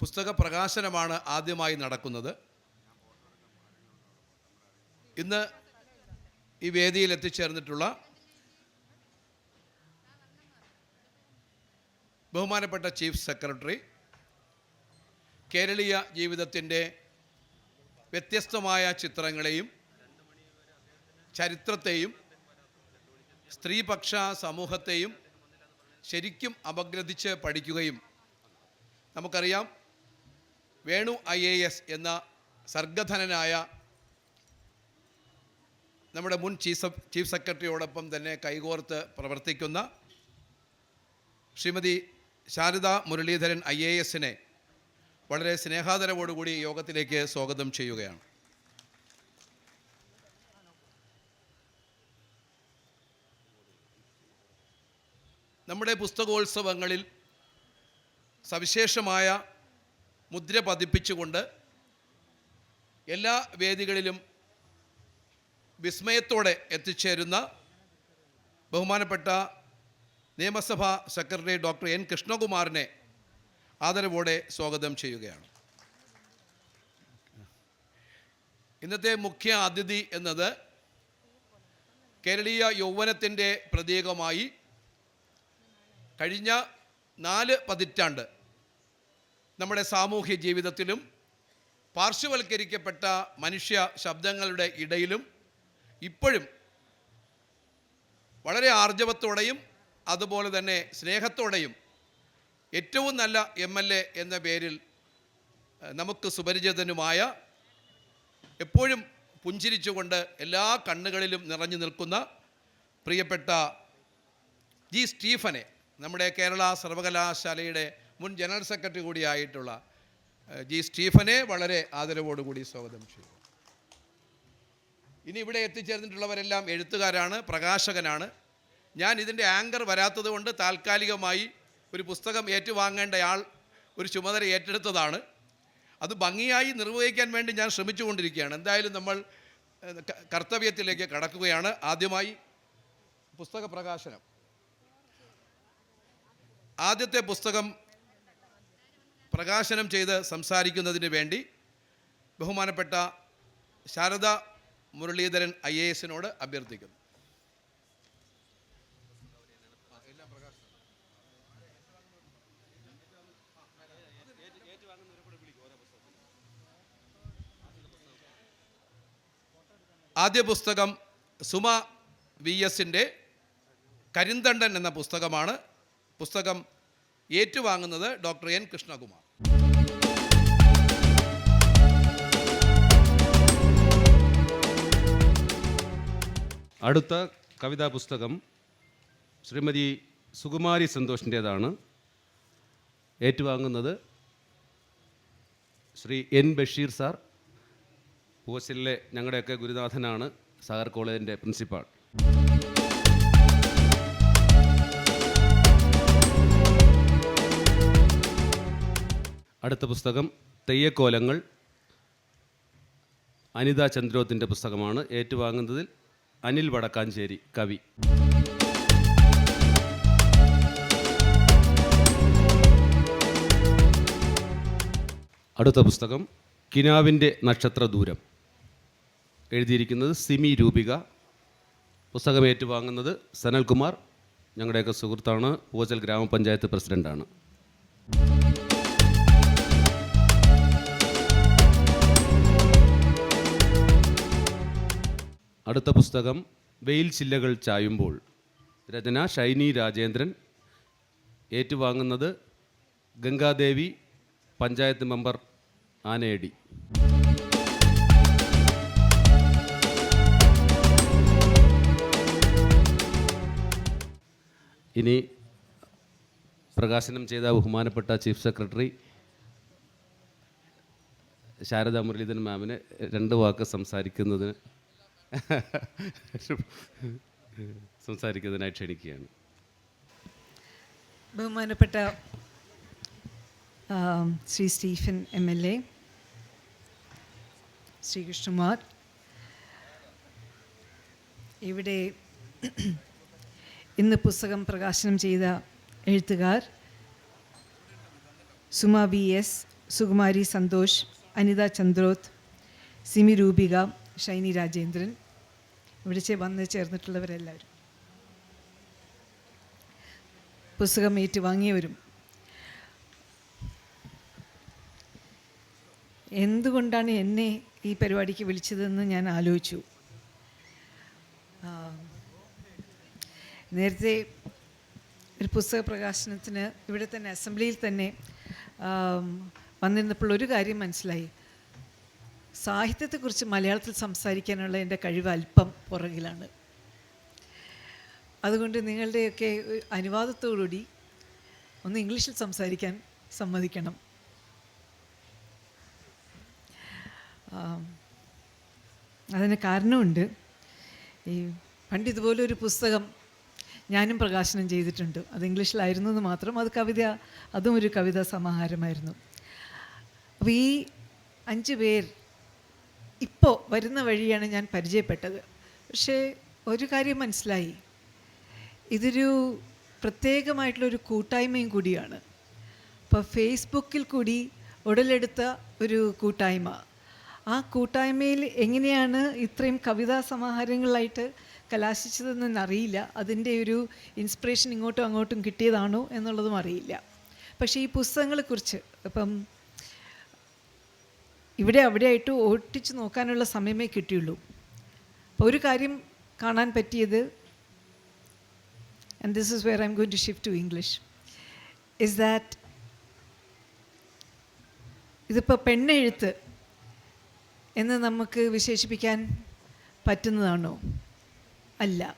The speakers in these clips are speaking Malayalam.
പുസ്തക പ്രകാശനമാണ് ആദ്യമായി നടക്കുന്നത്. ഇന്ന് ഈ വേദിയിൽ എത്തിച്ചേർന്നിട്ടുള്ള ബഹുമാനപ്പെട്ട ചീഫ് സെക്രട്ടറി കേരളീയ ജീവിതത്തിന്റെ വ്യത്യസ്തമായ ചിത്രങ്ങളെയും ചരിത്രത്തെയും സ്ത്രീപക്ഷ സമൂഹത്തെയും ശരിക്കും അപഗ്രഥിച്ച് പഠിക്കുകയും നമുക്കറിയാം വേണു ഐ എ എസ് എന്ന സർഗധനനായ നമ്മുടെ മുൻ ചീഫ് ചീഫ് സെക്രട്ടറിയോടൊപ്പം തന്നെ കൈകോർത്ത് പ്രവർത്തിക്കുന്ന ശ്രീമതി ശാരദ മുരളീധരൻ ഐ എ എസിനെ വളരെ സ്നേഹാദരവോടുകൂടി യോഗത്തിലേക്ക് സ്വാഗതം ചെയ്യുകയാണ്. നമ്മുടെ പുസ്തകോത്സവങ്ങളിൽ സവിശേഷമായ മുദ്ര പതിപ്പിച്ചുകൊണ്ട് എല്ലാ വേദികളിലും വിസ്മയത്തോടെ എത്തിച്ചേരുന്ന ബഹുമാനപ്പെട്ട നിയമസഭാ സെക്രട്ടറി ഡോക്ടർ എൻ കൃഷ്ണകുമാറിനെ ആദരവോടെ സ്വാഗതം ചെയ്യുകയാണ്. ഇന്നത്തെ മുഖ്യ അതിഥി എന്നത് കേരളീയ യൗവനത്തിന്റെ പ്രതീകമായി കഴിഞ്ഞ നാല് പതിറ്റാണ്ട് നമ്മുടെ സാമൂഹ്യ ജീവിതത്തിലും പാർശ്വവൽക്കരിക്കപ്പെട്ട മനുഷ്യ ശബ്ദങ്ങളുടെ ഇടയിലും ഇപ്പോഴും വളരെ ആർജവത്തോടെയും അതുപോലെ തന്നെ സ്നേഹത്തോടെയും ഏറ്റവും നല്ല എം എൽ എ എന്ന പേരിൽ നമുക്ക് സുപരിചിതനുമായ എപ്പോഴും പുഞ്ചിരിച്ചുകൊണ്ട് എല്ലാ കണ്ണുകളിലും നിറഞ്ഞു നിൽക്കുന്ന പ്രിയപ്പെട്ട ജി സ്റ്റീഫനെ നമ്മുടെ കേരള സർവകലാശാലയുടെ മുൻ ജനറൽ സെക്രട്ടറി കൂടിയായിട്ടുള്ള ജി സ്റ്റീഫനെ വളരെ ആദരവോടുകൂടി സ്വാഗതം ചെയ്തു ഇനി ഇവിടെ എത്തിച്ചേർന്നിട്ടുള്ളവരെല്ലാം എഴുത്തുകാരാണ് പ്രകാശകനാണ്. ഞാൻ ഇതിന്റെ ആങ്കർ വരാത്തത് കൊണ്ട് താൽക്കാലികമായി ഒരു പുസ്തകം ഏറ്റുവാങ്ങേണ്ട ആൾ ഒരു ചുമതല ഏറ്റെടുത്തതാണ്. അത് ഭംഗിയായി നിർവഹിക്കാൻ വേണ്ടി ഞാൻ ശ്രമിച്ചുകൊണ്ടിരിക്കുകയാണ്. എന്തായാലും നമ്മൾ കർത്തവ്യത്തിലേക്ക് കടക്കുകയാണ്. ആദ്യമായി പുസ്തക പ്രകാശനം. ആദ്യത്തെ പുസ്തകം പ്രകാശനം ചെയ്ത് സംസാരിക്കുന്നതിന് വേണ്ടി ബഹുമാനപ്പെട്ട ശാരദ മുരളീധരൻ ഐ എ എസിനോട് അഭ്യർത്ഥിക്കുന്നു. ആദ്യ പുസ്തകം സുമ വി എസിന്റെ കരിന്തണ്ടൻ എന്ന പുസ്തകമാണ്. പുസ്തകം ഏറ്റുവാങ്ങുന്നത് ഡോക്ടർ എൻ കൃഷ്ണകുമാർ. അടുത്ത കവിതാ പുസ്തകം ശ്രീമതി സുകുമാരി സന്തോഷിന്റേതാണ്. ഏറ്റുവാങ്ങുന്നത് ശ്രീ എൻ ബഷീർ സാർ പൂവസിലെ ഞങ്ങളുടെയൊക്കെ ഗുരുനാഥനാണ് സാഗർ കോളേജിന്റെ പ്രിൻസിപ്പാൾ. അടുത്ത പുസ്തകം തെയ്യക്കോലങ്ങൾ അനിത ചന്ദ്രോത്തിന്റെ പുസ്തകമാണ്. ഏറ്റുവാങ്ങുന്നതിൽ അനിൽ വടക്കാഞ്ചേരി കവി. അടുത്ത പുസ്തകം കിനാവിന്റെ നക്ഷത്ര ദൂരം എഴുതിയിരിക്കുന്നത് സിമി രൂപിക. പുസ്തകം ഏറ്റുവാങ്ങുന്നത് സനൽകുമാർ. ഞങ്ങളുടെയൊക്കെ സുഹൃത്താണ്. പൂവച്ചൽ ഗ്രാമപഞ്ചായത്ത് പ്രസിഡന്റാണ് അടുത്ത പുസ്തകം വെയിൽ ചില്ലകൾ ചായുമ്പോൾ. രചന ഷൈനി രാജേന്ദ്രൻ. ഏറ്റുവാങ്ങുന്നത് ഗംഗാദേവി പഞ്ചായത്ത് മെമ്പർ ആനയടി. ഇനി പ്രകാശനം ചെയ്ത ബഹുമാനപ്പെട്ട ചീഫ് സെക്രട്ടറി ശാരദാ മുരളീധരൻ മാമിന് രണ്ട് വാക്ക് സംസാരിക്കുന്നതിന് സംസാരിക്കുന്നതിനായി ക്ഷണിക്കുകയാണ്. ബഹുമാനപ്പെട്ട Shri Stephen M L A Srikrishnakumar ഇവിടെ ഇന്ന് പുസ്തകം പ്രകാശനം ചെയ്ത എഴുത്തുകാർ സുമ വി എസ് സുകുമാരി സന്തോഷ് അനിത ചന്ദ്രോത്ത് സിമി രൂപിക ഷൈനി രാജേന്ദ്രൻ ഇവിടെ വന്ന് ചേർന്നിട്ടുള്ളവരെല്ലാവരും. പുസ്തകം ഏറ്റുവാങ്ങിയവരും. എന്തുകൊണ്ടാണ് എന്നെ ഈ പരിപാടിക്ക് വിളിച്ചതെന്ന് ഞാൻ ആലോചിച്ചു. നേരത്തെ ഒരു പുസ്തക പ്രകാശനത്തിന് ഇവിടെ തന്നെ അസംബ്ലിയിൽ തന്നെ വന്നിരുന്നപ്പോൾ ഒരു കാര്യം മനസ്സിലായി. സാഹിത്യത്തെക്കുറിച്ച് മലയാളത്തിൽ സംസാരിക്കാനുള്ള എന്റെ കഴിവ് അല്പം പുറകിലാണ്. അതുകൊണ്ട് നിങ്ങളുടെയൊക്കെ അനുവാദത്തോടുകൂടി ഒന്ന് ഇംഗ്ലീഷിൽ സംസാരിക്കാൻ സമ്മതിക്കണം. അതിന് കാരണമുണ്ട്. ഈ പണ്ട് ഇതുപോലെ ഒരു പുസ്തകം ഞാനും പ്രകാശനം ചെയ്തിട്ടുണ്ട്. അത് ഇംഗ്ലീഷിലായിരുന്നു എന്ന് മാത്രം അത് കവിത അതും ഒരു കവിതാ സമാഹാരമായിരുന്നു. അപ്പോൾ ഈ അഞ്ച് പേർ ഇപ്പോൾ വരുന്ന വഴിയാണ് ഞാൻ പരിചയപ്പെട്ടത്. പക്ഷേ ഒരു കാര്യം മനസ്സിലായി. ഇതൊരു പ്രത്യേകമായിട്ടുള്ളൊരു കൂട്ടായ്മയും കൂടിയാണ്. അപ്പോൾ ഫേസ്ബുക്കിൽ കൂടി ഉടലെടുത്ത ഒരു കൂട്ടായ്മ. ആ കൂട്ടായ്മയിൽ എങ്ങനെയാണ് ഇത്രയും കവിതാ സമാഹാരങ്ങളായിട്ട് കലാശിച്ചതെന്ന് അറിയില്ല. അതിന്റെ ഒരു ഇൻസ്പിറേഷൻ ഇങ്ങോട്ടും അങ്ങോട്ടും കിട്ടിയതാണോ എന്നുള്ളതും അറിയില്ല. പക്ഷേ ഈ പുസ്തകങ്ങളെക്കുറിച്ച് ഇപ്പം ഇവിടെ അവിടെയായിട്ട് ഓട്ടിച്ച് നോക്കാനുള്ള സമയമേ കിട്ടിയുള്ളൂ. അപ്പോൾ ഒരു കാര്യം കാണാൻ പറ്റിയത് and this is where I'm going to shift to English is that ഇതിപ്പോൾ പെണ്ണെഴുത്ത് എന്ന് നമുക്ക് വിശേഷിപ്പിക്കാൻ പറ്റുന്നതാണോ? അല്ല.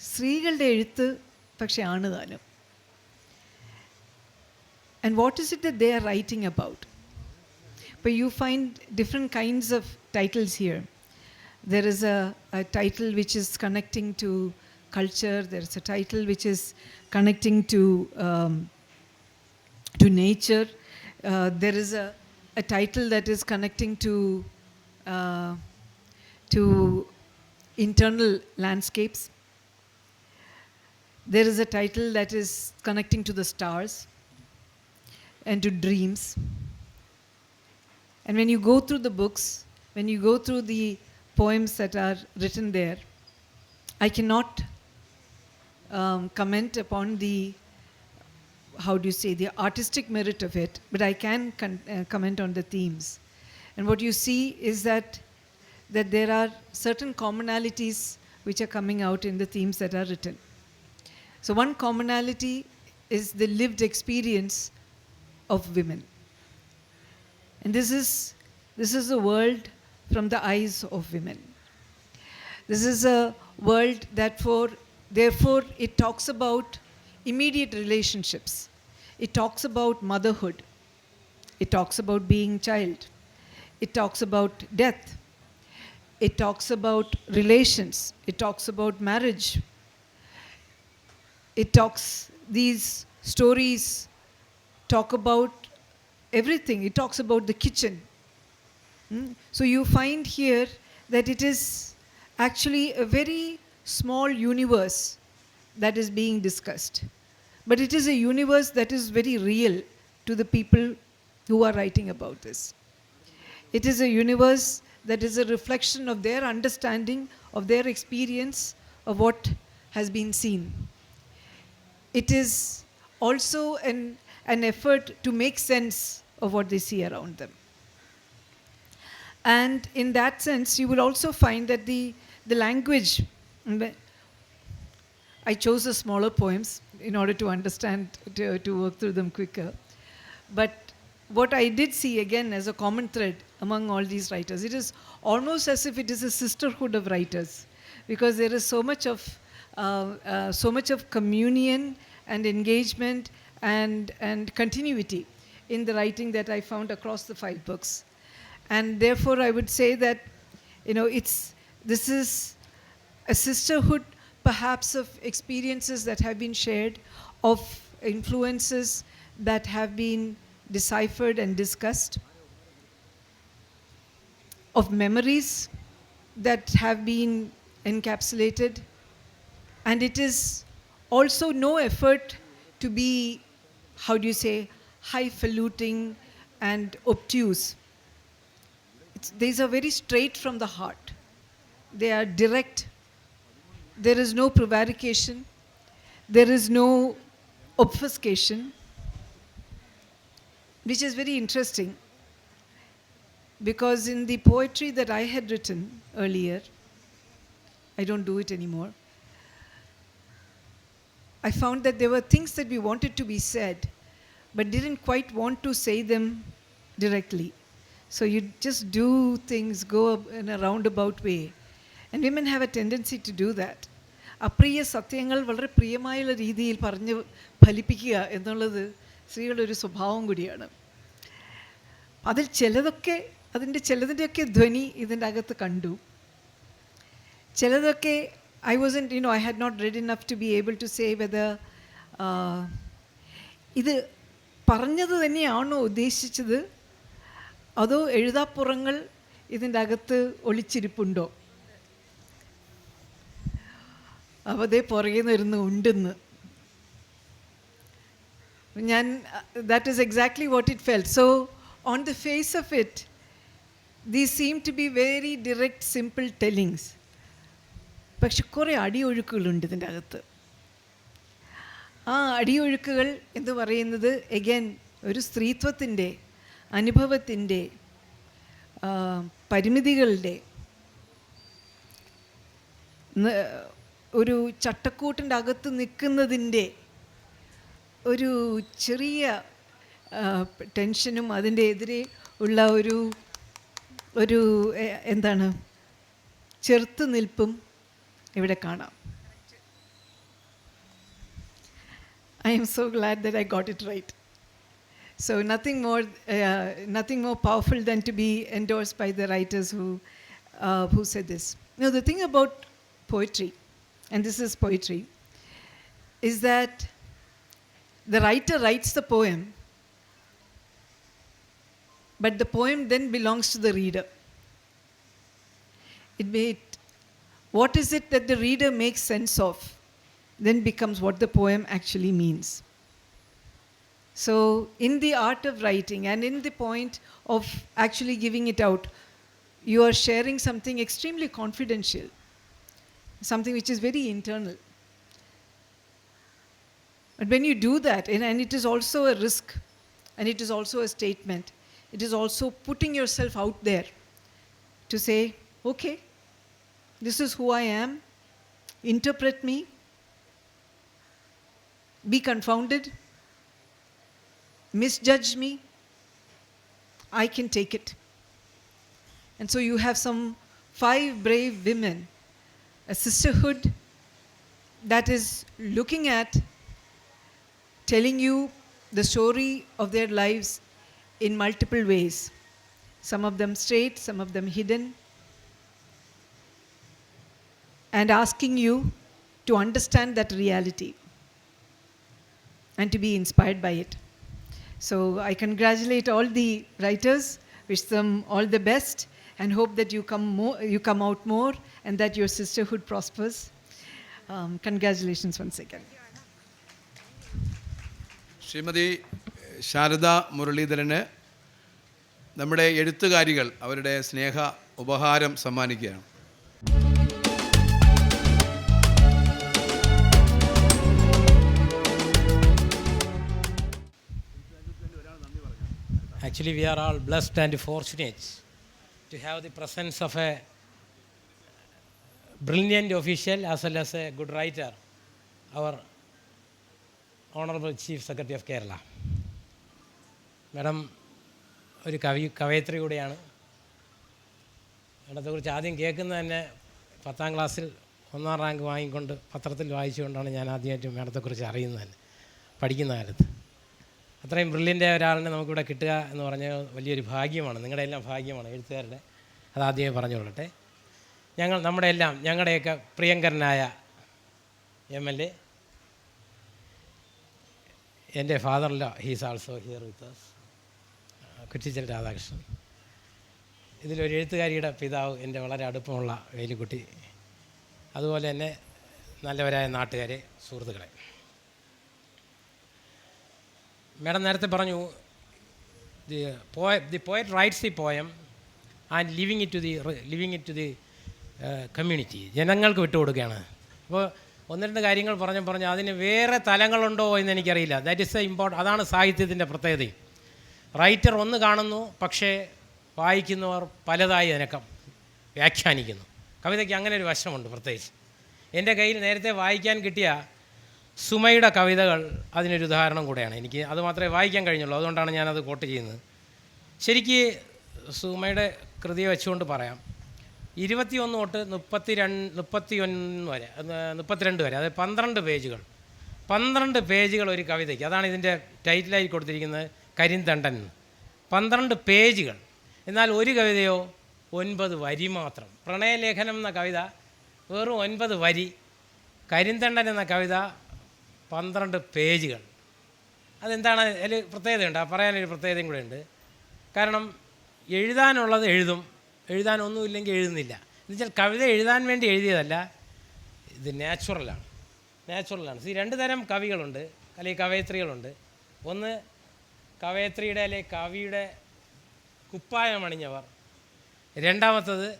സ്ത്രീകളുടെ എഴുത്ത് പക്ഷെ ആണ് താനും and what is it they are writing about But you find different kinds of titles here. There is a, a title which is connecting to culture, there is a title which is connecting to, um, to nature, uh, there is a, a title that is connecting to, uh, to internal landscapes. There is a title that is connecting to the stars and to dreams. And when you go through the books, when you go through the poems that are written there, I cannot um, comment upon the, how do you say, the artistic merit of it, but I can con- uh, comment on the themes. And what you see is that, that there are certain commonalities which are coming out in the themes that are written. So, one commonality is the lived experience of women. And this is, this is a world from the eyes of women. This is a world that for, therefore, it talks about immediate relationships. It talks about motherhood. It talks about being child. It talks about death. It talks about relations. It talks about marriage. It talks, these stories talk about everything. It talks about the kitchen. Mm? So you find here that it is actually a very small universe that is being discussed. But it is a universe that is very real to the people who are writing about this. It is a universe that is a reflection of their understanding, of their experience of what has been seen. It is also an, an effort to make sense of what they see around them. And in that sense, you will also find that the, the language, I chose the smaller poems in order to understand, to, to work through them quicker. But what I did see again as a common thread among all these writers, it is almost as if it is a sisterhood of writers, because there is so much of uh, uh, so much of communion and engagement and and continuity in the writing that I found across the five books, and therefore I would say that you know it's this is a sisterhood perhaps of experiences that have been shared, of influences that have been deciphered and discussed, of memories that have been encapsulated, and it is also no effort to be, how do you say, highfalutin and obtuse. It's, these are very straight from the heart. They are direct. There is no prevarication. There is no obfuscation, which is very interesting because in the poetry that I had written earlier, I don't do it anymore. I found that there were things that we wanted to be said, but didn't quite want to say them directly. So you just do things, go in a roundabout way. And women have a tendency to do that. അപ്രിയ സത്യങ്ങൾ വളരെ പ്രിയമായുള്ള രീതിയിൽ പറഞ്ഞ് ഫലിപ്പിക്കുക എന്നുള്ളത് സ്ത്രീകളുടെ ഒരു സ്വഭാവം കൂടിയാണ് അതിൽ ചിലതൊക്കെ അതിന്റെ ചിലതിന്റെയൊക്കെ ധ്വനി ഇതിന്റെ അകത്ത് കണ്ടു ചിലതൊക്കെ I was you know I had not read enough to be able to say whether ഇത് പറഞ്ഞത് തന്നെയാണോ ഉദ്ദേശിച്ചത്? അതോ എഴുതാപ്പുറങ്ങൾ ഇതിന്റെ അകത്ത് ഒളിച്ചിരിപ്പുണ്ടോ? അപ്പോൾ അതേ പുറകെ നിന്നിരുന്ന് ഉണ്ടെന്ന്. ഞാൻ that is exactly what it felt so on the face of it these seem to be very direct simple tellings പക്ഷെ കുറേ അടിയൊഴുക്കുകളുണ്ട് ഇതിന്റെ അകത്ത്. ആ അടിയൊഴുക്കുകൾ എന്ന് പറയുന്നത് എഗൈൻ ഒരു സ്ത്രീത്വത്തിന്റെ അനുഭവത്തിന്റെ പരിമിതികളുടെ ഒരു ചട്ടക്കൂട്ടിന്റെ അകത്ത് നിൽക്കുന്നതിന്റെ ഒരു ചെറിയ ടെൻഷനും അതിന്റെ എതിരെ ഉള്ള ഒരു ഒരു എന്താണ് ചെറുത്ത് നിൽപ്പും ഇവിടെ കാണാം. I am so glad that I got it right. So nothing more, uh, nothing more powerful than to be endorsed by the writers who, uh, who said this. Now the thing about poetry, and this is poetry, is that the writer writes the poem, but the poem then belongs to the reader. It may, what is it that the reader makes sense of then becomes what the poem actually means. So, in the art of writing and in the point of actually giving it out, you are sharing something extremely confidential, something which is very internal. But when you do that, and, and it is also a risk, and it is also a statement, it is also putting yourself out there to say, okay, this is who I am, interpret me, be confounded, misjudge me, I can take it. And so you have some five brave women, a sisterhood that is looking at telling you the story of their lives in multiple ways. Some of them straight, some of them hidden, and asking you to understand that reality and to be inspired by it. So I congratulate all the writers, wish them all the best, and hope that you come more, you come out more, and that your sisterhood prospers. Um, congratulations once again. Shrimati Sharada മുരളീധരന് നമ്മുടെ എഴുത്തുകാരികൾ അവരുടെ സ്നേഹ ഉപഹാരം സമ്മാനിക്കുകയാണ് Actually, we are all blessed and fortunate to have the presence of a brilliant official as well as a good writer, our Honorable Chief Secretary of Kerala. Madam ഒരു കവി കവയത്രി കൂടിയാണ് മാഡത്തെക്കുറിച്ച് ആദ്യം കേൾക്കുന്നത് തന്നെ പത്താം ക്ലാസ്സിൽ ഒന്നാം റാങ്ക് വാങ്ങിക്കൊണ്ട് പത്രത്തിൽ വായിച്ചുകൊണ്ടാണ് ഞാൻ ആദ്യമായിട്ട് മാഡത്തെക്കുറിച്ച് അറിയുന്നത് തന്നെ പഠിക്കുന്ന കാലത്ത് അത്രയും ബ്രില്യന്റായ ഒരാളിനെ നമുക്കിവിടെ കിട്ടുക എന്ന് പറഞ്ഞാൽ വലിയൊരു ഭാഗ്യമാണ്. നിങ്ങളുടെ എല്ലാം ഭാഗ്യമാണ് എഴുത്തുകാരുടെ. അതാദ്യമേ പറഞ്ഞുകൊള്ളട്ടെ. ഞങ്ങൾ നമ്മുടെ എല്ലാം ഞങ്ങളുടെയൊക്കെ പ്രിയങ്കരനായ എം എൽ എ എന്റെ ഫാദറിലോ he's also here with Kuttichal Radhakrishnan. ഇതിലൊരു എഴുത്തുകാരിയുടെ പിതാവ് എന്റെ വളരെ അടുപ്പമുള്ള വേലിക്കുട്ടി. അതുപോലെ തന്നെ നല്ലവരായ നാട്ടുകാരെ സുഹൃത്തുക്കളെ. മാഡം നേരത്തെ പറഞ്ഞു the poet, the poet writes the poem and leaving it to the leaving it to the community. ജനങ്ങൾക്ക് ജനങ്ങൾക്ക് വിട്ടുകൊടുക്കുകയാണ് അപ്പോൾ ഒന്ന് രണ്ട് കാര്യങ്ങൾ പറഞ്ഞു പറഞ്ഞു അതിന് വേറെ തലങ്ങളുണ്ടോ എന്ന് എനിക്കറിയില്ല. ദാറ്റ് ഇസ് എ ഇമ്പോർട്ട് അതാണ് സാഹിത്യത്തിന്റെ പ്രത്യേകതയും റൈറ്റർ ഒന്ന് കാണുന്നു പക്ഷേ വായിക്കുന്നവർ പലതായി അതിനൊക്കെ വ്യാഖ്യാനിക്കുന്നു. കവിതയ്ക്ക് അങ്ങനെ ഒരു വശമുണ്ട് പ്രത്യേകിച്ച്. എന്റെ കയ്യിൽ നേരത്തെ വായിക്കാൻ കിട്ടിയ സുമയുടെ കവിതകൾ അതിനൊരു ഉദാഹരണം കൂടെയാണ്. എനിക്ക് അത് മാത്രമേ വായിക്കാൻ കഴിഞ്ഞുള്ളൂ. അതുകൊണ്ടാണ് ഞാനത് കോട്ട് ചെയ്യുന്നത്. ശരിക്ക് സുമയുടെ കൃതിയെ വെച്ചുകൊണ്ട് പറയാം. ഇരുപത്തിയൊന്ന് തൊട്ട് മുപ്പത്തി രണ്ട് മുപ്പത്തി ഒന്ന് വരെ മുപ്പത്തിരണ്ട് വരെ അതായത് പന്ത്രണ്ട് പേജുകൾ. പന്ത്രണ്ട് പേജുകൾ ഒരു കവിതയ്ക്ക്. അതാണ് ഇതിന്റെ ടൈറ്റിലായി കൊടുത്തിരിക്കുന്നത് കരിന്തണ്ടൻ. പന്ത്രണ്ട് പേജുകൾ. എന്നാൽ ഒരു കവിതയോ ഒൻപത് വരി മാത്രം. പ്രണയലേഖനം എന്ന കവിത വെറും ഒൻപത് വരി. കരിന്തണ്ടൻ എന്ന കവിത പന്ത്രണ്ട് പേജുകൾ. അതെന്താണ്? അതിൽ പ്രത്യേകതയുണ്ട്. ആ പറയാനൊരു പ്രത്യേകതയും കൂടെ ഉണ്ട് കാരണം എഴുതാനുള്ളത് എഴുതും. എഴുതാനൊന്നുമില്ലെങ്കിൽ എഴുതുന്നില്ല. എന്നുവെച്ചാൽ കവിത എഴുതാൻ വേണ്ടി എഴുതിയതല്ല ഇത് നാച്ചുറലാണ്. നാച്ചുറലാണ്. ഈ രണ്ട് തരം കവികളുണ്ട്. അല്ലെങ്കിൽ കവയത്രികളുണ്ട്. ഒന്ന് കവയത്രിയുടെ അല്ലെങ്കിൽ കവിയുടെ കുപ്പായം അണിഞ്ഞവർ രണ്ടാമത്തത്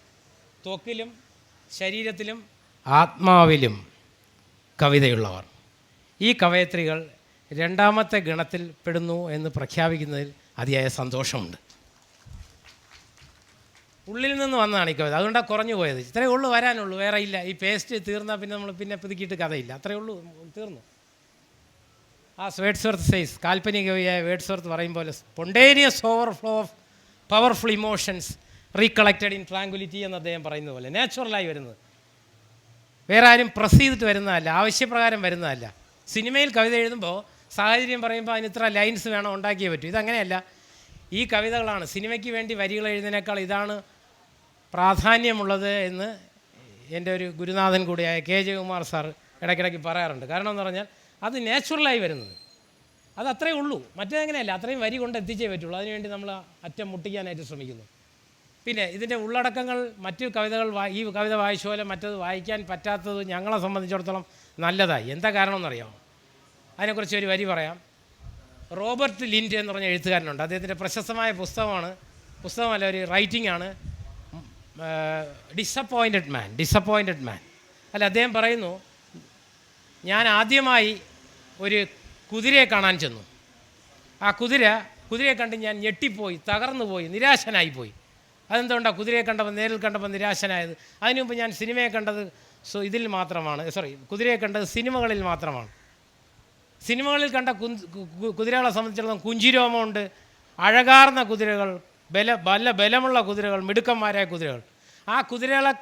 ത്വക്കിലും ശരീരത്തിലും ആത്മാവിലും കവിതയുള്ളവർ. ഈ കവയത്രികൾ രണ്ടാമത്തെ ഗണത്തിൽ പെടുന്നു എന്ന് പ്രഖ്യാപിക്കുന്നതിൽ അതിയായ സന്തോഷമുണ്ട്. ഉള്ളിൽ നിന്ന് വന്നതാണ് ഈ കവിത അതുകൊണ്ടാണ് കുറഞ്ഞു പോയത്. ഇത്രയേ ഉള്ളൂ വരാനുള്ളൂ. വേറെ ഇല്ല. ഈ പേസ്റ്റ് തീർന്നാൽ പിന്നെ നമ്മൾ പിന്നെ പുതുക്കിയിട്ട് കഥയില്ല. അത്രയേ ഉള്ളൂ. തീർന്നു. ആ വേഡ്സ്വർത്ത് സൈസ് കാൽപ്പനിക കവിയായ വേഡ്സ്വർത്ത് പറയും പോലെ spontaneous overflow of powerful emotions recollected in tranquillity എന്ന് അദ്ദേഹം പറയുന്നത് പോലെ നാച്ചുറലായി വരുന്നത്. വേറെ ആരും പ്രസ് ചെയ്തിട്ട് വരുന്നതല്ല. ആവശ്യപ്രകാരം വരുന്നതല്ല. സിനിമയിൽ കവിത എഴുതുമ്പോൾ സാഹചര്യം പറയുമ്പോൾ അതിന് ഇത്ര ലൈൻസ് വേണം ഉണ്ടാക്കിയേ പറ്റൂ. ഇതങ്ങനെയല്ല. ഈ കവിതകളാണ് സിനിമയ്ക്ക് വേണ്ടി വരികൾ എഴുതുന്നതിനേക്കാൾ ഇതാണ് പ്രാധാന്യമുള്ളത് എന്ന് എന്റെ ഒരു ഗുരുനാഥൻ കൂടിയായ കെ ജയകുമാർ സാർ ഇടയ്ക്കിടയ്ക്ക് പറയാറുണ്ട്. കാരണം എന്ന് പറഞ്ഞാൽ അത് നാച്ചുറലായി വരുന്നത്. അത് അത്രേ ഉള്ളൂ. മറ്റേതെങ്ങനെയല്ല അത്രയും വരി കൊണ്ട് എത്തിച്ചേ പറ്റുള്ളൂ. അതിനുവേണ്ടി നമ്മൾ അറ്റം മുട്ടിക്കാനായിട്ട് ശ്രമിക്കുന്നു. പിന്നെ ഇതിന്റെ ഉള്ളടക്കങ്ങൾ മറ്റു കവിതകൾ ഈ കവിത വായിച്ച പോലെ മറ്റത് വായിക്കാൻ പറ്റാത്തത് ഞങ്ങളെ സംബന്ധിച്ചിടത്തോളം നല്ലതായി. എന്താ കാരണം എന്നറിയാമോ അതിനെക്കുറിച്ച് ഒരു വരി പറയാം. റോബർട്ട് ലിൻഡ് എന്ന് പറഞ്ഞ എഴുത്തുകാരനുണ്ട്. അദ്ദേഹത്തിന്റെ പ്രശസ്തമായ പുസ്തകമാണ്. പുസ്തകമല്ല ഒരു റൈറ്റിംഗ് ആണ്. ഡിസപ്പോയിന്റഡ് മാൻ ഡിസപ്പോയിന്റഡ് മാൻ അല്ല അദ്ദേഹം പറയുന്നു ഞാൻ ആദ്യമായി ഒരു കുതിരയെ കാണാൻ ചെന്നു. ആ കുതിര കുതിരയെ കണ്ട് ഞാൻ ഞെട്ടിപ്പോയി തകർന്നു പോയി നിരാശനായിപ്പോയി. അതെന്തുകൊണ്ടാണ് കുതിരയെ കണ്ടപ്പോൾ നേരിൽ കണ്ടപ്പോൾ നിരാശനായത്? അതിനു മുമ്പ് ഞാൻ സിനിമയെ കണ്ടത് സോ ഇതിൽ മാത്രമാണ് സോറി കുതിരയെ കണ്ടത് സിനിമകളിൽ മാത്രമാണ്. സിനിമകളിൽ കണ്ട കുതിരകളെ സംബന്ധിച്ചിടത്തോളം കുഞ്ചിരോമമുണ്ട്. അഴകാർന്ന കുതിരകൾ ബല ബല ബലമുള്ള കുതിരകൾ മിടുക്കന്മാരായ കുതിരകൾ. ആ കുതിരകളെ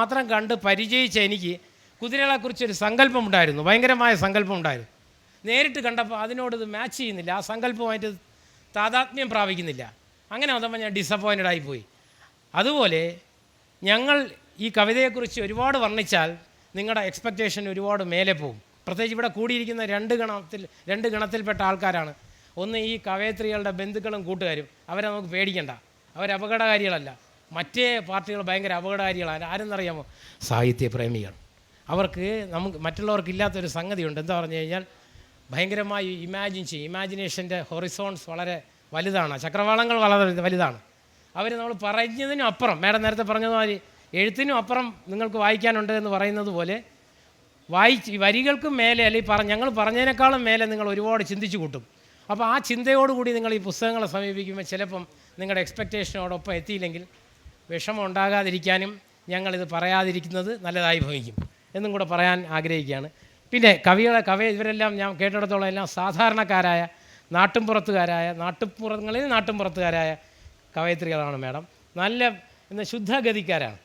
മാത്രം കണ്ട് പരിചയിച്ച എനിക്ക് കുതിരകളെക്കുറിച്ചൊരു സങ്കല്പം ഉണ്ടായിരുന്നു ഭയങ്കരമായ സങ്കല്പം ഉണ്ടായിരുന്നു നേരിട്ട് കണ്ടപ്പോൾ അതിനോട് ഇത് മാച്ച് ചെയ്യുന്നില്ല ആ സങ്കല്പമായിട്ട് താതാത്മ്യം പ്രാപിക്കുന്നില്ല. അങ്ങനെ വന്നപ്പോൾ ഞാൻ ഡിസപ്പോയിന്റഡ് ആയിപ്പോയി അതുപോലെ ഞങ്ങൾ ഈ കവിതയെക്കുറിച്ച് ഒരുപാട് വർണിച്ചാൽ നിങ്ങളുടെ എക്സ്പെക്റ്റേഷൻ ഒരുപാട് മേലെ പോകും പ്രത്യേകിച്ച് ഇവിടെ കൂടിയിരിക്കുന്ന രണ്ട് ഗണത്തിൽ രണ്ട് ഗണത്തിൽപ്പെട്ട ആൾക്കാരാണ്. ഒന്ന് ഈ കവയത്രികളുടെ ബന്ധുക്കളും കൂട്ടുകാരും. അവരെ നമുക്ക് പേടിക്കണ്ട. അവർ അപകടകാരികളല്ല. മറ്റേ പാർട്ടികൾ ഭയങ്കര അപകടകാരികളാണ്. ആരെന്നറിയാമോ? സാഹിത്യപ്രേമികൾ അവർക്ക് നമുക്ക് മറ്റുള്ളവർക്ക് ഇല്ലാത്തൊരു സംഗതിയുണ്ട്. എന്താ പറഞ്ഞു കഴിഞ്ഞാൽ ഭയങ്കരമായി ഇമാജിൻ ചെയ്യും. ഇമാജിനേഷന്റെ ഹൊറിസോൺസ് വളരെ വലുതാണ്. ചക്രവാളങ്ങൾ വളരെ വലുതാണ്. അവർ നമ്മൾ പറഞ്ഞതിനും അപ്പുറം മേഡം നേരത്തെ പറഞ്ഞതുമാതിരി എഴുത്തിനും അപ്പുറം നിങ്ങൾക്ക് വായിക്കാനുണ്ട് എന്ന് പറയുന്നത് പോലെ വായിച്ച് വരികൾക്കും മേലെ അല്ലെങ്കിൽ പറ ഞങ്ങൾ പറഞ്ഞതിനേക്കാളും മേലെ നിങ്ങൾ ഒരുപാട് ചിന്തിച്ചു കൂട്ടും. അപ്പോൾ ആ ചിന്തയോടുകൂടി നിങ്ങൾ ഈ പുസ്തകങ്ങളെ സമീപിക്കുമ്പോൾ ചിലപ്പം നിങ്ങളുടെ എക്സ്പെക്റ്റേഷനോടൊപ്പം എത്തിയില്ലെങ്കിൽ വിഷമം ഉണ്ടാകാതിരിക്കാനും ഞങ്ങളിത് പറയാതിരിക്കുന്നത് നല്ലതായി ഭവിക്കും എന്നും കൂടെ പറയാൻ ആഗ്രഹിക്കുകയാണ്. പിന്നെ കവികളെ കവി ഇവരെല്ലാം ഞാൻ കേട്ടിടത്തോളം എല്ലാം സാധാരണക്കാരായ നാട്ടുംപുറത്തുകാരായ നാട്ടുപുറങ്ങളിൽ നാട്ടുംപുറത്തുകാരായ കവയത്രികളാണ് മാഡം. നല്ല എന്ന ശുദ്ധഗതിക്കാരാണ്.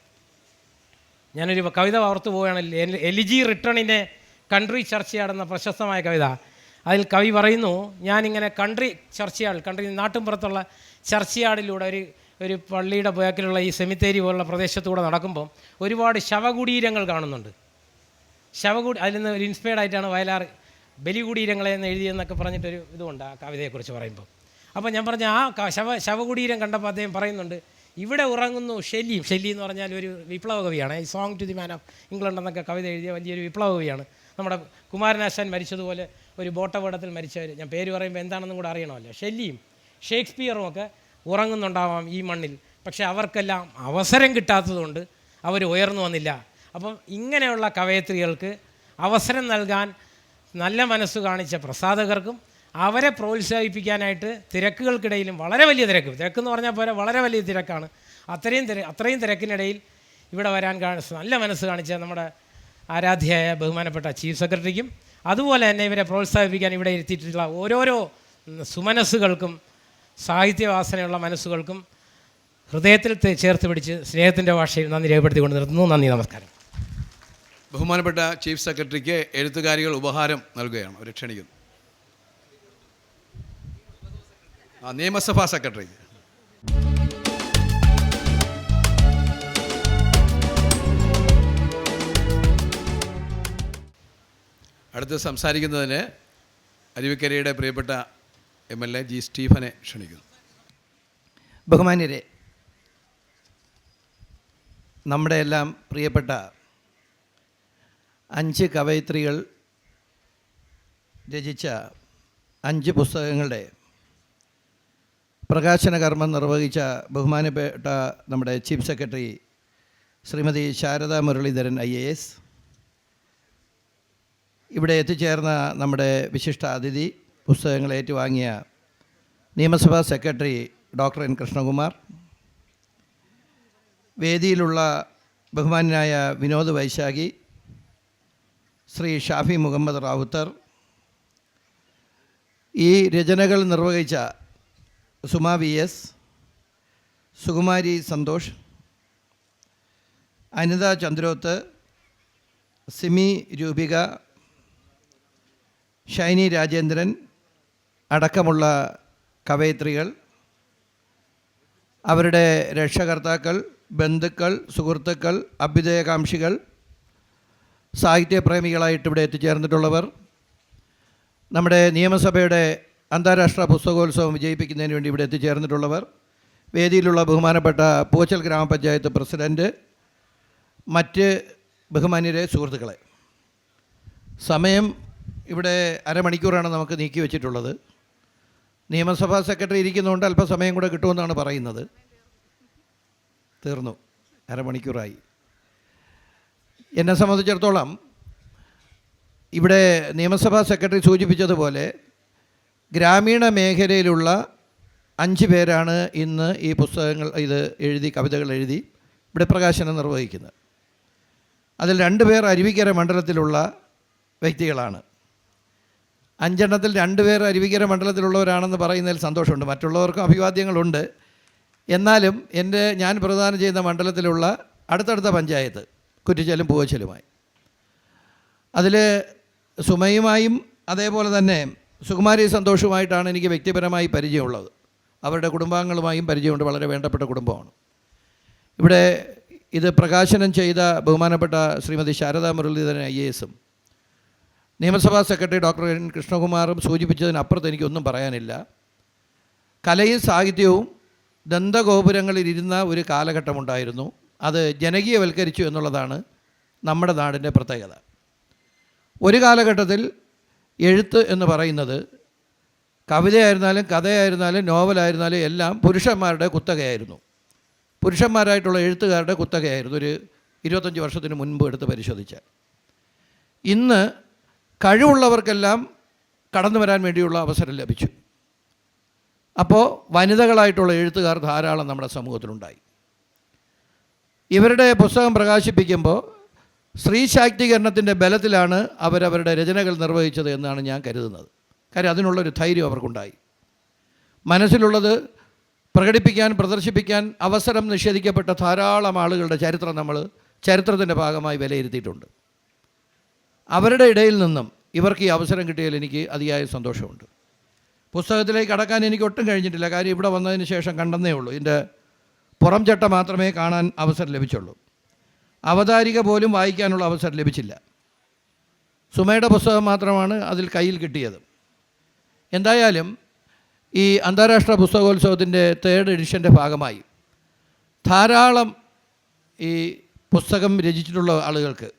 ഞാനൊരു കവിത ഓർത്തു പോവുകയാണ്. എലിജി റിട്ടേണിന്റെ കൺട്രി ചർച്ചയാടുന്ന പ്രശസ്തമായ കവിത. അതിൽ കവി പറയുന്നു ഞാനിങ്ങനെ കൺട്രി ചർച്ചയാട് കൺട്രി നാട്ടിൻപുറത്തുള്ള ചർച്ചയാടിലൂടെ ഒരു ഒരു പള്ളിയുടെ ബാക്കിലുള്ള ഈ സെമിത്തേരി പോലുള്ള പ്രദേശത്തൂടെ നടക്കുമ്പം ഒരുപാട് ശവകുടീരങ്ങൾ കാണുന്നുണ്ട്. ശവകുടി അതിൽ നിന്ന് ഒരു ഇൻസ്പയർഡ് ആയിട്ടാണ് വയലാർ ബലികുടീരങ്ങളെ എന്ന് എഴുതിയെന്നൊക്കെ പറഞ്ഞിട്ടൊരു ഇതുണ്ട് ആ കവിതയെക്കുറിച്ച് പറയുമ്പോൾ അപ്പോൾ ഞാൻ പറഞ്ഞ ആ ശവ ശവകുടീരം കണ്ടപ്പോൾ അദ്ദേഹം പറയുന്നുണ്ട് ഇവിടെ ഉറങ്ങുന്നു ഷെല്ലിയും ഷെല്ലി എന്ന് പറഞ്ഞാൽ ഒരു വിപ്ലവ കവിയാണ് ഈ song to the man of England എന്നൊക്കെ കവിത എഴുതിയ വലിയൊരു വിപ്ലവ കവിയാണ് നമ്മുടെ കുമാരനാശാൻ മരിച്ചതുപോലെ ഒരു ബോട്ടപടത്തിൽ മരിച്ചവർ ഞാൻ പേര് പറയുമ്പോൾ എന്താണെന്നും കൂടെ അറിയണമല്ലോ. ഷെല്ലിയും ഷേക്സ്പിയറും ഒക്കെ ഉറങ്ങുന്നുണ്ടാവാം ഈ മണ്ണിൽ. പക്ഷേ അവർക്കെല്ലാം അവസരം കിട്ടാത്തതുകൊണ്ട് അവർ ഉയർന്നു വന്നില്ല. അപ്പം ഇങ്ങനെയുള്ള കവയത്രികൾക്ക് അവസരം നൽകാൻ നല്ല മനസ്സ് കാണിച്ച പ്രസാധകർക്കും അവരെ പ്രോത്സാഹിപ്പിക്കാനായിട്ട് തിരക്കുകൾക്കിടയിലും വളരെ വലിയ തിരക്ക്. തിരക്ക് എന്ന് പറഞ്ഞാൽ പോലെ വളരെ വലിയ തിരക്കാണ്. അത്രയും തിര അത്രയും തിരക്കിനിടയിൽ ഇവിടെ വരാൻ നല്ല മനസ്സ് കാണിച്ച നമ്മുടെ ആരാധ്യയായ ബഹുമാനപ്പെട്ട ചീഫ് സെക്രട്ടറിക്കും അതുപോലെ തന്നെ ഇവരെ പ്രോത്സാഹിപ്പിക്കാൻ ഇവിടെ ഇരുത്തിയിട്ടുള്ള ഓരോരോ സുമനസ്സുകൾക്കും സാഹിത്യവാസനയുള്ള മനസ്സുകൾക്കും ഹൃദയത്തിൽ ചേർത്ത് പിടിച്ച് സ്നേഹത്തിന്റെ ഭാഷയിൽ നന്ദി രേഖപ്പെടുത്തിക്കൊണ്ട് നിർത്തുന്നു. നന്ദി നമസ്കാരം. ബഹുമാനപ്പെട്ട ചീഫ് സെക്രട്ടറിക്ക് എഴുത്തുകാരികൾ ഉപഹാരം നൽകുകയാണ്. അവരെ ക്ഷണിക്കുന്നു. ആ നിയമസഭാ സെക്രട്ടറി. അടുത്ത് സംസാരിക്കുന്നതിന് അരുവിക്കരയുടെ പ്രിയപ്പെട്ട എം എൽ എ ജി സ്റ്റീഫനെ ക്ഷണിക്കുന്നു. ബഹുമാന്യരെ നമ്മുടെ എല്ലാം പ്രിയപ്പെട്ട അഞ്ച് കവയിത്രികൾ രചിച്ച അഞ്ച് പുസ്തകങ്ങളുടെ പ്രകാശന കർമ്മം നിർവഹിച്ച ബഹുമാനപ്പെട്ട നമ്മുടെ chief secretary Shrimati Sharada Muraleedharan I A S. ഇവിടെ എത്തിച്ചേർന്ന നമ്മുടെ വിശിഷ്ട അതിഥി പുസ്തകങ്ങൾ ഏറ്റുവാങ്ങിയ നിയമസഭാ സെക്രട്ടറി ഡോക്ടർ എൻ കൃഷ്ണകുമാർ. വേദിയിലുള്ള ബഹുമാനായ വിനോദ് വൈശാഖി ശ്രീ ഷാഫി മുഹമ്മദ് റാവുത്തർ. ഈ രചനകൾ നിർവഹിച്ച സുമ വി എസ് സുകുമാരി സന്തോഷ് അനിത ചന്ദ്രോത്ത് സിമി രൂപിക ഷൈനി രാജേന്ദ്രൻ അടക്കമുള്ള കവയിത്രികൾ അവരുടെ രക്ഷകർത്താക്കൾ ബന്ധുക്കൾ സുഹൃത്തുക്കൾ അഭ്യുദയകാംക്ഷികൾ സാഹിത്യപ്രേമികളായിട്ട് ഇവിടെ എത്തിച്ചേർന്നിട്ടുള്ളവർ നമ്മുടെ നിയമസഭയുടെ അന്താരാഷ്ട്ര പുസ്തകോത്സവം വിജയിപ്പിക്കുന്നതിന് വേണ്ടി ഇവിടെ എത്തിച്ചേർന്നിട്ടുള്ളവർ വേദിയിലുള്ള ബഹുമാനപ്പെട്ട പൂച്ചൽ ഗ്രാമപഞ്ചായത്ത് പ്രസിഡന്റ് മറ്റ് ബഹുമാന്യരെ സുഹൃത്തുക്കളെ. സമയം ഇവിടെ അരമണിക്കൂറാണ് നമുക്ക് നീക്കി വെച്ചിട്ടുള്ളത്. നിയമസഭാ സെക്രട്ടറി ഇരിക്കുന്നതുകൊണ്ട് അല്പസമയം കൂടെ കിട്ടുമെന്നാണ് പറയുന്നത്. തീർന്നു. അരമണിക്കൂറായി. എന്നെ സംബന്ധിച്ചിടത്തോളം ഇവിടെ നിയമസഭാ സെക്രട്ടറി സൂചിപ്പിച്ചതുപോലെ ഗ്രാമീണ മേഖലയിലുള്ള അഞ്ച് പേരാണ് ഇന്ന് ഈ പുസ്തകങ്ങൾ ഇത് എഴുതി കവിതകൾ എഴുതി ഇവിടെ പ്രകാശനം നിർവഹിക്കുന്നത്. അതിൽ രണ്ട് പേർ അരുവിക്കര മണ്ഡലത്തിലുള്ള വ്യക്തികളാണ്. അഞ്ചെണ്ണത്തിൽ രണ്ട് പേർ അരുവിക്കര മണ്ഡലത്തിലുള്ളവരാണെന്ന് പറയുന്നതിൽ സന്തോഷമുണ്ട്. മറ്റുള്ളവർക്കും അഭിവാദ്യങ്ങളുണ്ട്. എന്നാലും എന്റെ ഞാൻ പ്രദാനം ചെയ്യുന്ന മണ്ഡലത്തിലുള്ള അടുത്തടുത്ത പഞ്ചായത്ത് കുറ്റിച്ചാലും പൂവച്ചലുമായി. അതിൽ സുമയുമായും അതേപോലെ തന്നെ സുകുമാരി സന്തോഷവുമായിട്ടാണ് എനിക്ക് വ്യക്തിപരമായി പരിചയമുള്ളത്. അവരുടെ കുടുംബാംഗങ്ങളുമായും പരിചയമുണ്ട്. വളരെ വേണ്ടപ്പെട്ട കുടുംബമാണ്. ഇവിടെ ഇത് പ്രകാശനം ചെയ്ത ബഹുമാനപ്പെട്ട ശ്രീമതി ശാരദാ മുരളീധരൻ ഐ എ എസും നിയമസഭാ സെക്രട്ടറി ഡോക്ടർ എൻ കൃഷ്ണകുമാറും സൂചിപ്പിച്ചതിനപ്പുറത്ത് എനിക്കൊന്നും പറയാനില്ല. കലയും സാഹിത്യവും ദന്തഗോപുരങ്ങളിലിരുന്ന ഒരു കാലഘട്ടമുണ്ടായിരുന്നു. അത് ജനകീയവൽക്കരിച്ചു എന്നുള്ളതാണ് നമ്മുടെ നാടിന്റെ പ്രത്യേകത. ഒരു കാലഘട്ടത്തിൽ എഴുത്ത് എന്ന് പറയുന്നത് കവിതയായിരുന്നാലും കഥയായിരുന്നാലും നോവലായിരുന്നാലും എല്ലാം പുരുഷന്മാരുടെ കുത്തകയായിരുന്നു. പുരുഷന്മാരായിട്ടുള്ള എഴുത്തുകാരുടെ കുത്തകയായിരുന്നു ഒരു ഇരുപത്തഞ്ച് വർഷത്തിന് മുൻപ് എടുത്ത് പരിശോധിച്ചാൽ. ഇന്ന് കഴിവുള്ളവർക്കെല്ലാം കടന്നു വരാൻ വേണ്ടിയുള്ള അവസരം ലഭിച്ചു. അപ്പോൾ വനിതകളായിട്ടുള്ള എഴുത്തുകാർ ധാരാളം നമ്മുടെ സമൂഹത്തിലുണ്ടായി. ഇവരുടെ പുസ്തകം പ്രകാശിപ്പിക്കുമ്പോൾ സ്ത്രീ ശാക്തീകരണത്തിന്റെ ബലത്തിലാണ് അവരവരുടെ രചനകൾ നിർവഹിച്ചത് എന്നാണ് ഞാൻ കരുതുന്നത്. കാര്യം അതിനുള്ളൊരു ധൈര്യം അവർക്കുണ്ടായി. മനസ്സിലുള്ളത് പ്രകടിപ്പിക്കാൻ പ്രദർശിപ്പിക്കാൻ അവസരം നിഷേധിക്കപ്പെട്ട ധാരാളം ആളുകളുടെ ചരിത്രം നമ്മൾ ചരിത്രത്തിന്റെ ഭാഗമായി വിലയിരുത്തിയിട്ടുണ്ട്. അവരുടെ ഇടയിൽ നിന്നും ഇവർക്ക് ഈ അവസരം കിട്ടിയതിൽ എനിക്ക് അതിയായ സന്തോഷമുണ്ട്. പുസ്തകത്തിലേക്ക് കടക്കാൻ എനിക്ക് ഒട്ടും കഴിഞ്ഞിട്ടില്ല. കാര്യം ഇവിടെ വന്നതിന് ശേഷം കണ്ടെന്നേ ഉള്ളൂ. ഇതിന്റെ പുറം ചട്ട മാത്രമേ കാണാൻ അവസരം ലഭിച്ചുള്ളൂ. അവതാരിക പോലും വായിക്കാനുള്ള അവസരം ലഭിച്ചില്ല. സുമയുടെ പുസ്തകം മാത്രമാണ് അതിൽ കയ്യിൽ കിട്ടിയത്. എന്തായാലും ഈ അന്താരാഷ്ട്ര പുസ്തകോത്സവത്തിന്റെ തേർഡ് എഡിഷന്റെ ഭാഗമായി ധാരാളം ഈ പുസ്തകം രചിച്ചിട്ടുള്ള ആളുകൾക്ക്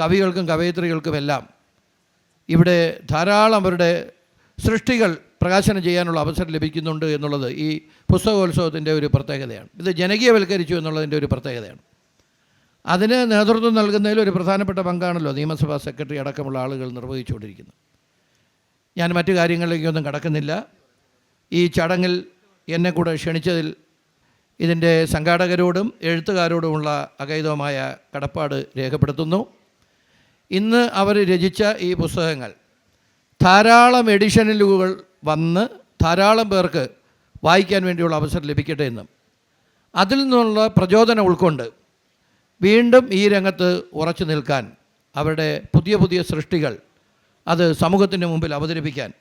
കവികൾക്കും കവയിത്രികൾക്കുമെല്ലാം ഇവിടെ ധാരാളം അവരുടെ സൃഷ്ടികൾ പ്രകാശനം ചെയ്യാനുള്ള അവസരം ലഭിക്കുന്നുണ്ട് എന്നുള്ളത് ഈ പുസ്തകോത്സവത്തിന്റെ ഒരു പ്രത്യേകതയാണ്. ഇത് ജനകീയവൽക്കരിച്ചു എന്നുള്ളതിന്റെ ഒരു പ്രത്യേകതയാണ്. അതിന് നേതൃത്വം നൽകുന്നതിൽ ഒരു പ്രധാനപ്പെട്ട പങ്കാണല്ലോ നിയമസഭാ സെക്രട്ടറി അടക്കമുള്ള ആളുകൾ നിർവഹിച്ചുകൊണ്ടിരിക്കുന്നത്. ഞാൻ മറ്റു കാര്യങ്ങളിലേക്കൊന്നും കടക്കുന്നില്ല. ഈ ചടങ്ങിൽ എന്നെ കൂടെ ക്ഷണിച്ചതിൽ ഇതിന്റെ സംഘാടകരോടും എഴുത്തുകാരോടുമുള്ള അകൈതമായ കടപ്പാട് രേഖപ്പെടുത്തുന്നു. ഇന്ന് അവർ രചിച്ച ഈ പുസ്തകങ്ങൾ ധാരാളം എഡിഷനിലുകൾ വന്ന് ധാരാളം പേർക്ക് വായിക്കാൻ വേണ്ടിയുള്ള അവസരം ലഭിക്കട്ടെ എന്നും. അതിൽ നിന്നുള്ള പ്രചോദനം ഉൾക്കൊണ്ട് വീണ്ടും ഈ രംഗത്ത് ഉറച്ചു നിൽക്കാൻ അവരുടെ പുതിയ പുതിയ സൃഷ്ടികൾ അത് സമൂഹത്തിന്റെ മുമ്പിൽ അവതരിപ്പിക്കാൻ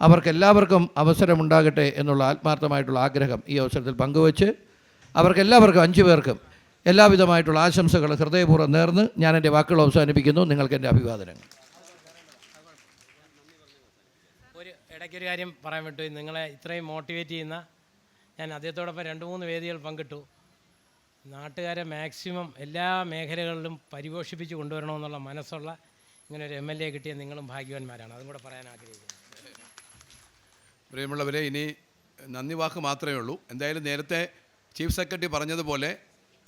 അവർക്കെല്ലാവർക്കും അവസരമുണ്ടാകട്ടെ എന്നുള്ള ആത്മാർത്ഥമായിട്ടുള്ള ആഗ്രഹം ഈ അവസരത്തിൽ പങ്കുവച്ച് അവർക്കെല്ലാവർക്കും അഞ്ചു പേർക്കും എല്ലാവിധമായിട്ടുള്ള ആശംസകൾ ഹൃദയപൂർവം നേർന്ന് ഞാൻ എന്റെ വാക്കുകൾ അവസാനിപ്പിക്കുന്നു. നിങ്ങൾക്ക് എന്റെ അഭിവാദനങ്ങൾ. ഒരു ഇടയ്ക്കൊരു കാര്യം പറയാൻ വിട്ടു. നിങ്ങളെ ഇത്രയും മോട്ടിവേറ്റ് ചെയ്യുന്ന ഞാൻ അദ്ദേഹത്തോടൊപ്പം രണ്ട് മൂന്ന് വേദികൾ പങ്കിട്ടു. നാട്ടുകാരെ മാക്സിമം എല്ലാ മേഖലകളിലും പരിപോഷിപ്പിച്ച് കൊണ്ടുവരണമെന്നുള്ള മനസ്സുള്ള ഇങ്ങനെ ഒരു എം എൽ എ കിട്ടിയ നിങ്ങളും ഭാഗ്യവാന്മാരാണ്. അതും കൂടെ പറയാൻ ആഗ്രഹിക്കുന്നു. പ്രിയമുള്ളവരെ ഇനി നന്ദി വാക്ക് മാത്രമേ ഉള്ളൂ. എന്തായാലും നേരത്തെ ചീഫ് സെക്രട്ടറി പറഞ്ഞതുപോലെ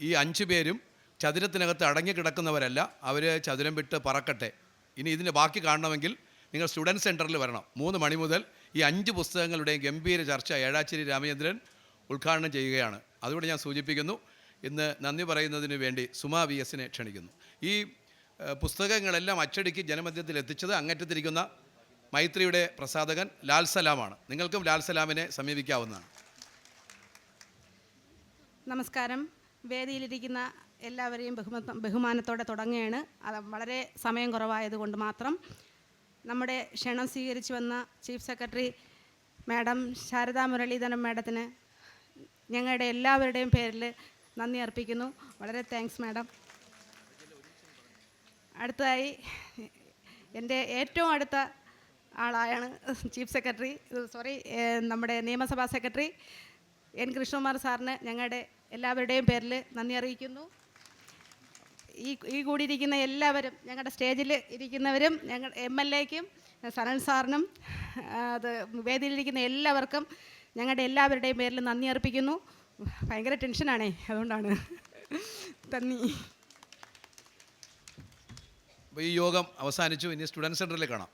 ഈ അഞ്ച് പേരും ചതുരത്തിനകത്ത് അടങ്ങിക്കിടക്കുന്നവരല്ല അവർ ചതുരം വിട്ട് പറക്കട്ടെ. ഇനി ഇതിന്റെ ബാക്കി കാണണമെങ്കിൽ നിങ്ങൾ സ്റ്റുഡന്റ് സെന്ററിൽ വരണം. മൂന്ന് മണി മുതൽ ഈ അഞ്ച് പുസ്തകങ്ങളുടെയും ഗംഭീര ചർച്ച ഏഴാച്ചേരി രാമചന്ദ്രൻ ഉദ്ഘാടനം ചെയ്യുകയാണ്. അതുകൊണ്ട് ഞാൻ സൂചിപ്പിക്കുന്നു. ഇന്ന് നന്ദി പറയുന്നതിന് വേണ്ടി സുമാ വി എസിനെ ക്ഷണിക്കുന്നു. ഈ പുസ്തകങ്ങളെല്ലാം അച്ചടിക്ക് ജനമധ്യത്തിൽ എത്തിച്ചത് അങ്ങറ്റത്തിരിക്കുന്ന മൈത്രിയുടെ പ്രസാധകൻ ലാൽ സലാമാണ്. നിങ്ങൾക്കും ലാൽ സലാമിനെ സമീപിക്കാവുന്നതാണ്. നമസ്കാരം. വേദിയിലിരിക്കുന്ന എല്ലാവരെയും ബഹുമ ബഹുമാനത്തോടെ തുടങ്ങുകയാണ്. അത് വളരെ സമയം കുറവായതുകൊണ്ട് മാത്രം നമ്മുടെ ക്ഷണം സ്വീകരിച്ചു വന്ന chief secretary madam Sharada Muraleedharan മാഡത്തിന് ഞങ്ങളുടെ എല്ലാവരുടെയും പേരിൽ നന്ദി അർപ്പിക്കുന്നു. വളരെ താങ്ക്സ് മാഡം അടുത്തതായി എന്റെ ഏറ്റവും അടുത്ത ആളായാണ് ചീഫ് സെക്രട്ടറി സോറി നമ്മുടെ നിയമസഭാ സെക്രട്ടറി എൻ കൃഷ്ണകുമാർ സാറിന് ഞങ്ങളുടെ എല്ലാവരുടെയും പേരിൽ നന്ദി അറിയിക്കുന്നു. ഈ ഈ കൂടിയിരിക്കുന്ന എല്ലാവരും ഞങ്ങളുടെ സ്റ്റേജിൽ ഇരിക്കുന്നവരും ഞങ്ങൾ എം എൽ എക്കും സനൽ സാറിനും അത് വേദിയിലിരിക്കുന്ന എല്ലാവർക്കും ഞങ്ങളുടെ എല്ലാവരുടെയും പേരിൽ നന്ദി അർപ്പിക്കുന്നു. ഭയങ്കര ടെൻഷനാണേ അതുകൊണ്ടാണ്. തന്നി ഈ യോഗം അവസാനിച്ചു ഇനി സ്റ്റുഡന്റ് സെന്ററിൽ കാണാം.